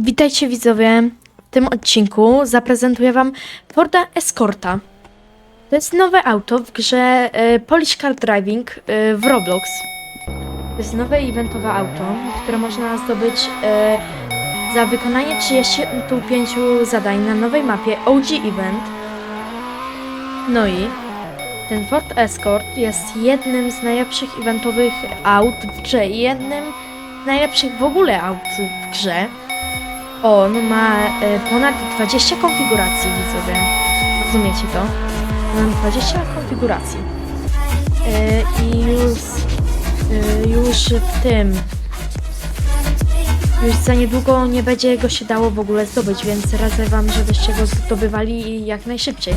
Witajcie widzowie. W tym odcinku zaprezentuję wam Forda Escorta. To jest nowe auto w grze e, Polish Car Driving e, w Roblox. To jest nowe eventowe auto, które można zdobyć e, za wykonanie 35 zadań na nowej mapie OG Event. No i ten Ford Escort jest jednym z najlepszych eventowych aut w grze i jednym z najlepszych w ogóle aut w grze. On ma e, ponad 20 konfiguracji, widzowie. Rozumiecie to? Mam 20 konfiguracji. E, I już, e, już w tym. Już za niedługo nie będzie go się dało w ogóle zdobyć, więc radzę wam, żebyście go zdobywali jak najszybciej.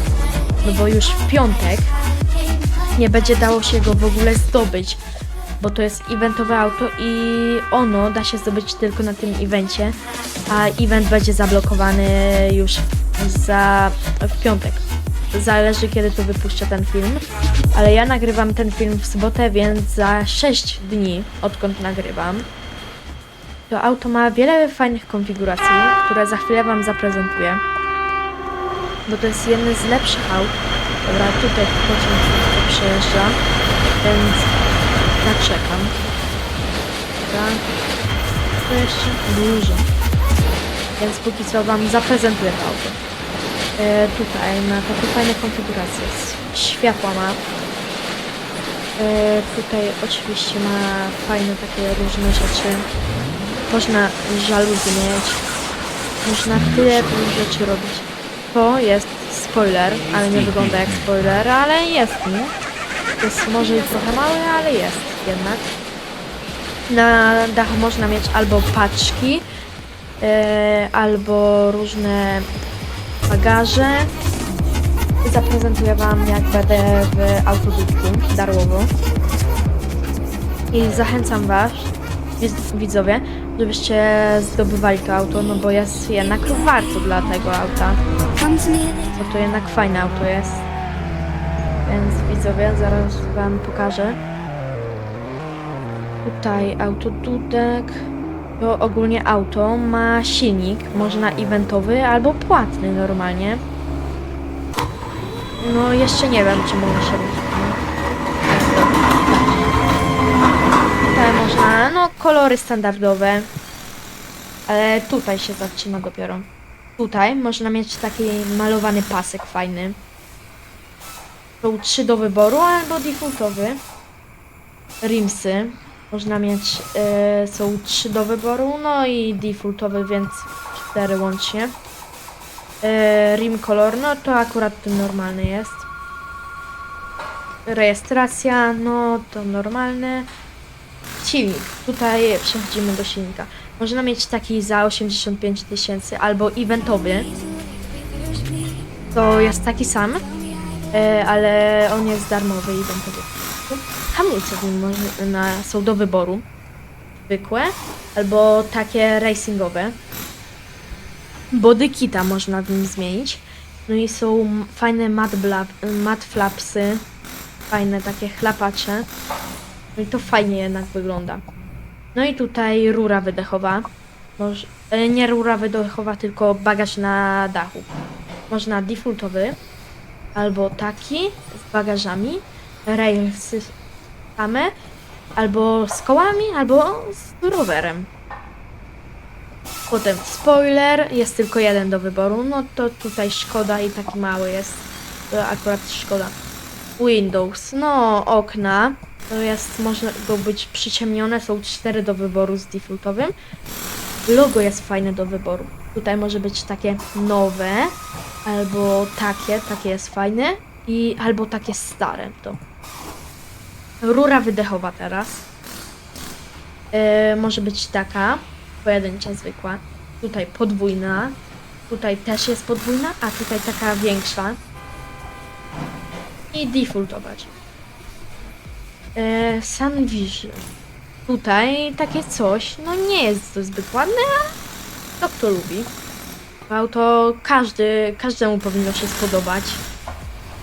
No bo już w piątek nie będzie dało się go w ogóle zdobyć, bo to jest eventowe auto i ono da się zdobyć tylko na tym evencie, a event będzie zablokowany już za w piątek. Zależy kiedy to wypuszczę ten film, ale ja nagrywam ten film w sobotę, więc za 6 dni odkąd nagrywam. To auto ma wiele fajnych konfiguracji, które za chwilę wam zaprezentuję. Bo to jest jeden z lepszych aut. Dobra, tutaj pociąg przejeżdża, więc zaczekam. Dobra, to jeszcze dużo. Więc póki co wam zaprezentuję to auto. E, tutaj ma takie fajne konfiguracje. Światła ma. E, tutaj oczywiście ma fajne takie różne rzeczy. Można żaluzy mieć. Można tyle rzeczy robić. To jest spoiler, ale nie wygląda jak spoiler, ale jest, nie? Jest może i trochę mały, ale jest jednak. Na dachu można mieć albo paczki, e, albo różne bagaże. Zaprezentuję Wam, jak będę w autobusku darłowo. I zachęcam Was, widz- widzowie, żebyście zdobywali to auto, no bo jest jednak warto dla tego auta. Bo to jednak fajne auto jest. Więc widzowie, zaraz wam pokażę. Tutaj auto Dudek. To ogólnie auto ma silnik, można eventowy albo płatny normalnie. No jeszcze nie wiem, czy mogę być. Tutaj można, no kolory standardowe. Ale tutaj się zaczyna dopiero. Tutaj można mieć taki malowany pasek fajny. Są trzy do wyboru albo defaultowy. Rimsy można mieć, e, są trzy do wyboru, no i defaultowy, więc cztery łącznie. E, rim color, no to akurat ten normalny jest. Rejestracja, no to normalny. Silnik, tutaj przechodzimy do silnika. Można mieć taki za 85 tysięcy albo eventowy. To jest taki sam, e, ale on jest darmowy eventowy. Hamulce można, są do wyboru. Zwykłe albo takie racingowe. Bodykita można w nim zmienić. No i są fajne mat, bla- mat flapsy. Fajne takie chlapacze. No i to fajnie jednak wygląda. No i tutaj rura wydechowa. Moż, e, nie rura wydechowa, tylko bagaż na dachu. Można defaultowy, albo taki z bagażami, railsy same, albo z kołami, albo z rowerem. Potem spoiler, jest tylko jeden do wyboru, no to tutaj szkoda i taki mały jest. To akurat szkoda. Windows, no okna, to jest, można go być przyciemnione, są cztery do wyboru z defaultowym. Logo jest fajne do wyboru. Tutaj może być takie nowe, albo takie, takie jest fajne, i albo takie stare to. Rura wydechowa teraz. Yy, może być taka, pojedyncza, zwykła. Tutaj podwójna. Tutaj też jest podwójna, a tutaj taka większa. I defaultować. Yy, Sun Vision. Tutaj takie coś, no nie jest to zbyt ładne, a to kto lubi. Auto każdy, każdemu powinno się spodobać.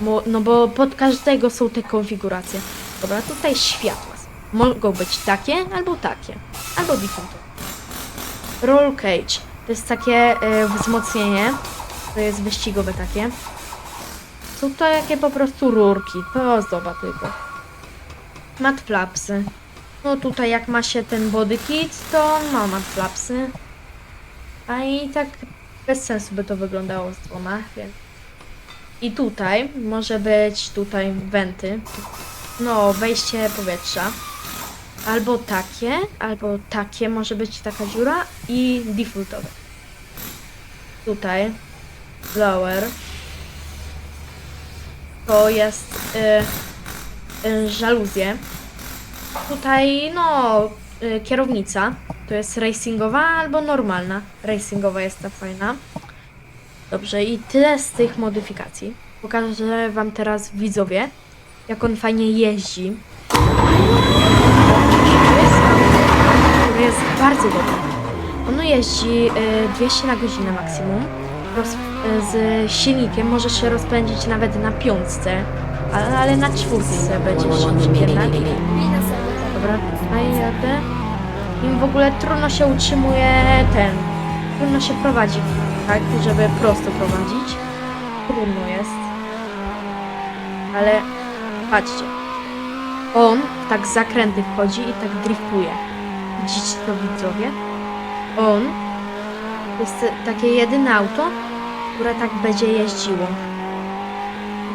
Mo, no bo pod każdego są te konfiguracje. Dobra, tutaj światła. Mogą być takie albo takie. Albo defaultowe. Roll cage. To jest takie e, wzmocnienie. To jest wyścigowe takie. Są to jakie po prostu rurki. To zobacz tylko. Mat flapsy. No tutaj jak ma się ten body kit, to ma mat flapsy. A i tak bez sensu by to wyglądało z dwoma, więc... I tutaj może być tutaj wenty. No, wejście powietrza. Albo takie, albo takie może być taka dziura i defaultowe. Tutaj blower. To jest y, y, żaluzje. Tutaj no y, kierownica. To jest racingowa albo normalna. Racingowa jest ta fajna. Dobrze, i tyle z tych modyfikacji. Pokażę wam teraz widzowie, jak on fajnie jeździ. To jest bardzo dobre. Ono jeździ y, 200 na godzinę maksimum. Y, z silnikiem może się rozpędzić nawet na piątce, ale, ale na czwórce będzie szybciej jednak. Dobra, tutaj jadę. Im w ogóle trudno się utrzymuje ten. Trudno się prowadzi, tak, żeby prosto prowadzić. Trudno jest. Ale patrzcie. On tak zakręty wchodzi i tak driftuje. Widzicie to widzowie? On jest takie jedyne auto, które tak będzie jeździło.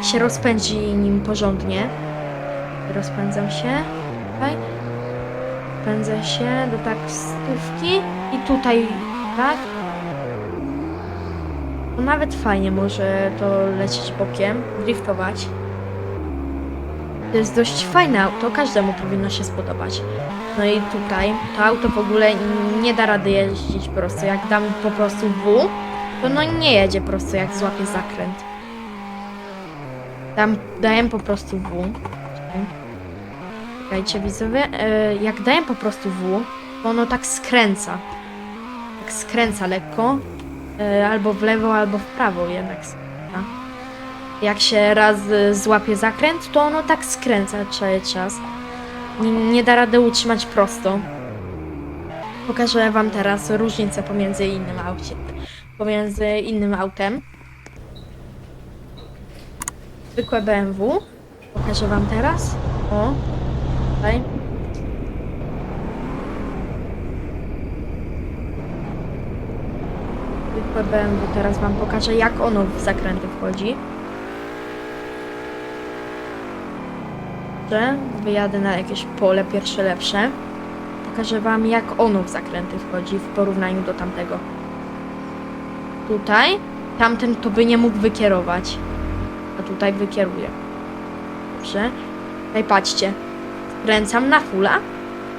Się rozpędzi nim porządnie. Rozpędzam się. Tutaj. Pędzę się do tak stówki i tutaj, tak? Nawet fajnie może to lecieć bokiem, driftować. To jest dość fajne auto, każdemu powinno się spodobać. No i tutaj to auto w ogóle nie da rady jeździć prosto. Jak dam po prostu W, to no nie jedzie prosto, jak złapie zakręt. Dam, daję po prostu W. Czekaj. Czekajcie widzowie, e, jak daję po prostu W, to ono tak skręca. Tak skręca lekko. e, Albo w lewo, albo w prawo jednak skręca. Jak się raz e, złapie zakręt, to ono tak skręca cały czas. Nie, nie da rady utrzymać prosto. Pokażę wam teraz różnicę pomiędzy innym autem. Pomiędzy innym autem. Zwykłe BMW. Pokażę wam teraz. O, tutaj. Zwykłe BMW. Teraz wam pokażę, jak ono w zakręty wchodzi. Wyjadę na jakieś pole pierwsze lepsze. Pokażę wam, jak ono w zakręty wchodzi w porównaniu do tamtego. Tutaj tamten to by nie mógł wykierować. A tutaj wykieruje. Dobrze. Tutaj patrzcie. Skręcam na fula.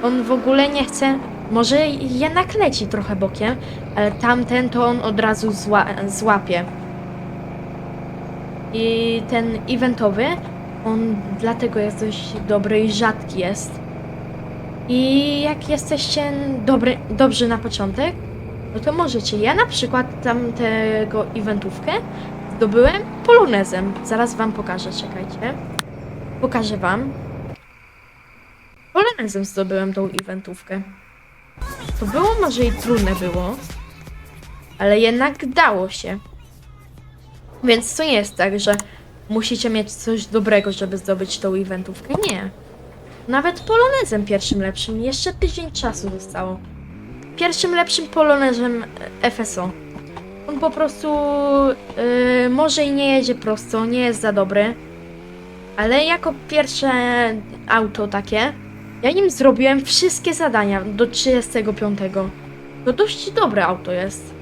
On w ogóle nie chce. Może jednak leci trochę bokiem, ale tamten to on od razu zła, złapie. I ten eventowy, on dlatego jest dość dobry i rzadki jest. I jak jesteście dobry, dobrzy na początek, no to możecie. Ja na przykład tamtego eventówkę zdobyłem polonezem. Zaraz wam pokażę, czekajcie. Pokażę wam. Polonezem zdobyłem tą eventówkę. To było może i trudne było, ale jednak dało się. Więc to nie jest tak, że musicie mieć coś dobrego, żeby zdobyć tą eventówkę. Nie. Nawet polonezem pierwszym lepszym jeszcze tydzień czasu zostało. Pierwszym lepszym polonezem e, FSO. On po prostu yy, może i nie jedzie prosto, nie jest za dobry. Ale jako pierwsze auto takie, ja nim zrobiłem wszystkie zadania do 35. To dość dobre auto jest.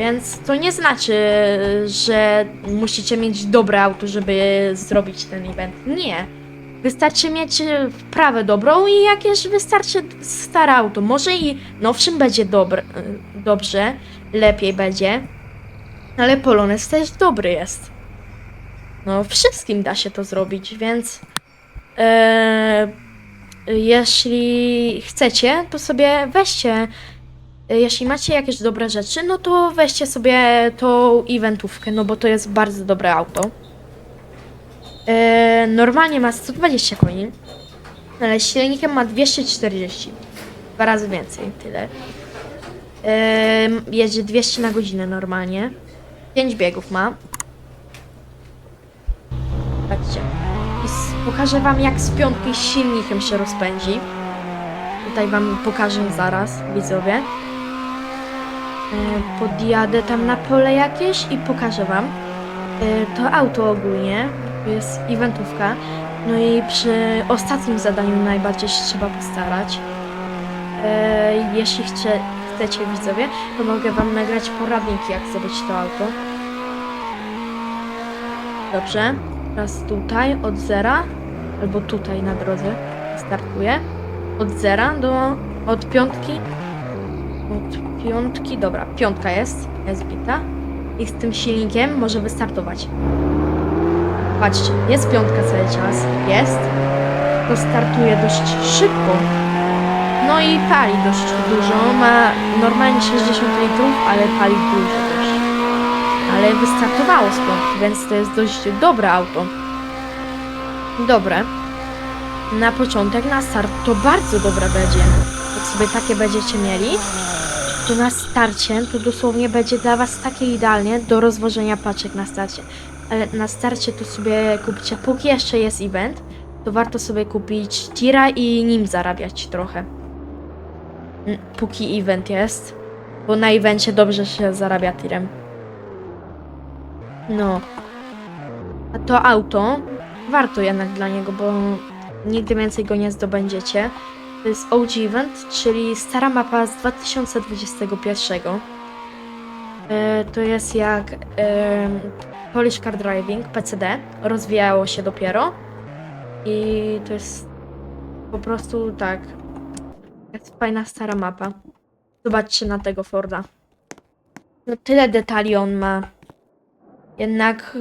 Więc to nie znaczy, że musicie mieć dobre auto, żeby zrobić ten event. Nie. Wystarczy mieć e, wprawę dobrą i jakieś wystarczy stare auto. Może i nowszym będzie dobre, e, dobrze, lepiej będzie, ale Polonez też dobry jest. No, wszystkim da się to zrobić, więc e, jeśli chcecie, to sobie weźcie, jeśli macie jakieś dobre rzeczy, no to weźcie sobie tą eventówkę, no bo to jest bardzo dobre auto. E, normalnie ma 120 koni, ale silnikiem ma 240. Dwa razy więcej, tyle. Ym, jedzie 200 na godzinę normalnie. 5 biegów ma. Patrzcie. I pokażę wam jak z piątki silnikiem się rozpędzi. Tutaj wam pokażę zaraz, widzowie. E, Podjadę tam na pole jakieś i pokażę wam. E, To auto ogólnie, jest eventówka. No i przy ostatnim zadaniu najbardziej się trzeba postarać. E, Jeśli chcie, chcecie widzowie, to mogę wam nagrać poradniki jak zdobyć to auto. Dobrze. Teraz tutaj od zera, albo tutaj na drodze startuję. Od zera do, od piątki. Od piątki, dobra, piątka jest, jest bita. I z tym silnikiem może wystartować. Patrzcie, jest piątka cały czas, jest. To startuje dość szybko. No i pali dość dużo, ma normalnie 60 litrów, ale pali dużo też. Ale wystartowało piątki, więc to jest dość dobre auto. Dobre. Na początek, na start to bardzo dobre będzie. Jak sobie takie będziecie mieli, to na starcie to dosłownie będzie dla Was takie idealnie do rozwożenia paczek na starcie. Ale na starcie to sobie kupicie, póki jeszcze jest event, to warto sobie kupić tira i nim zarabiać trochę. Mm, Póki event jest, bo na evencie dobrze się zarabia tirem. No. A to auto warto jednak dla niego, bo nigdy więcej go nie zdobędziecie. To jest OG Event, czyli stara mapa z 2021. E, to jest jak Polish Car Driving, PCD. Rozwijało się dopiero. I to jest po prostu tak. Jest fajna stara mapa. Zobaczcie na tego Forda. No tyle detali on ma. Jednak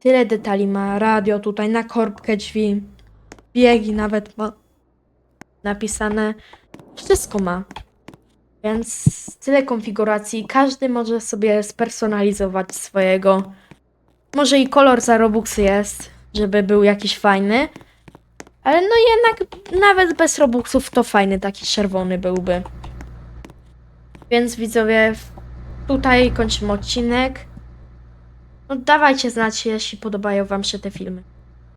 tyle detali ma. Radio tutaj na korbkę drzwi. Biegi nawet ma napisane. Wszystko ma. Więc tyle konfiguracji. Każdy może sobie spersonalizować swojego. Może i kolor za Robuxy jest, żeby był jakiś fajny. Ale no jednak nawet bez Robuxów to fajny taki czerwony byłby. Więc widzowie, tutaj kończymy odcinek. No dawajcie znać, jeśli podobają wam się te filmy.